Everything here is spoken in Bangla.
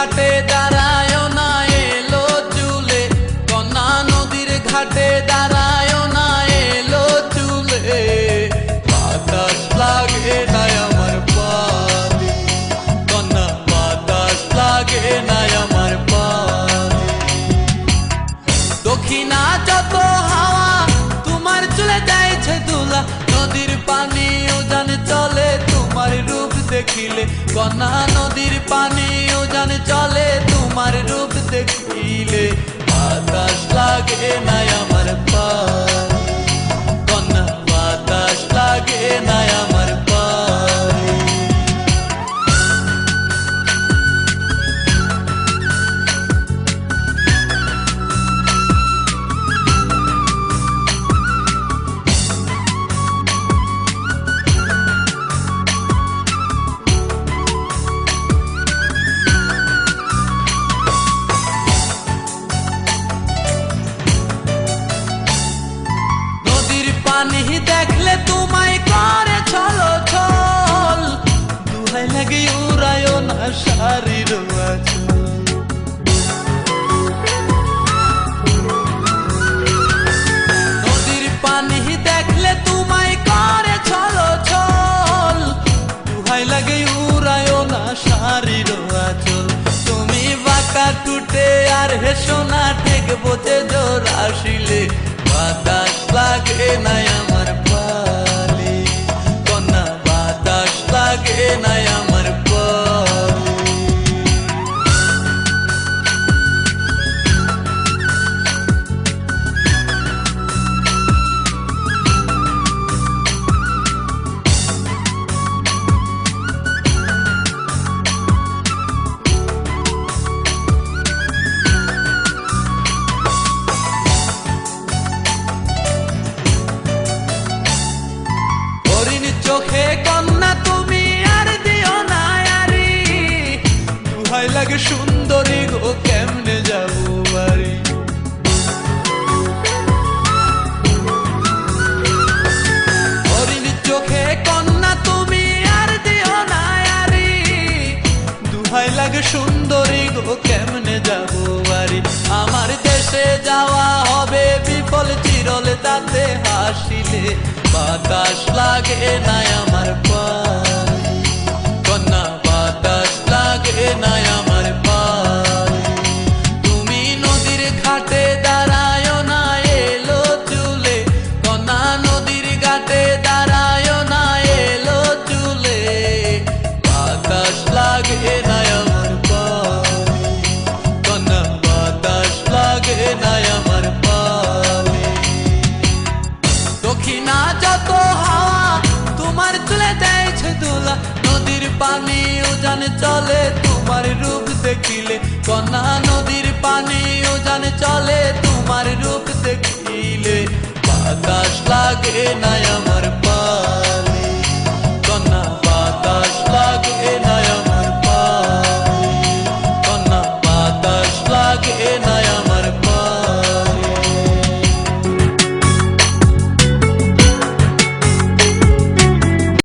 ঘাটে দাঁড়ায় না এলো চুলে। কন্যা নদীর ঘাটে দাঁড়ায় না এলো চুলে। বাতাস লাগে না আমার পাবে কন্যা, বাতাস লাগে না আমার পাবে দক্ষিণা যত হাওয়া, তোমার চলে যাইছে দুলা নদীর পানি ও জানে চলে, তোমার রূপ দেখিলে। কন্যা নদীর পানি নদীর দেখলে তোমায় করে ছলো ছল দুহাই লাগে উড়ায় না শারীর আচল নদীর পানি দেখলে তোমায় করে ছল দুহাই লাগে উড়ায় না শারীর আচল তুমি বাঁকা টুটে আর হেসো না ঠেক বোঝে জোর আসিলে বাতাস লাগে না কেমনে যাব বাড়ি। আমার দেশে যাওয়া হবে বিফল চিরল তাতে হাসিলে। বাতাস লাগে না উজান চলে, তোমার রূপ দেখিলে কন্যা নদীর পানি, উজান চলে, তোমার রূপ দেখিলে। বাতাস লাগে না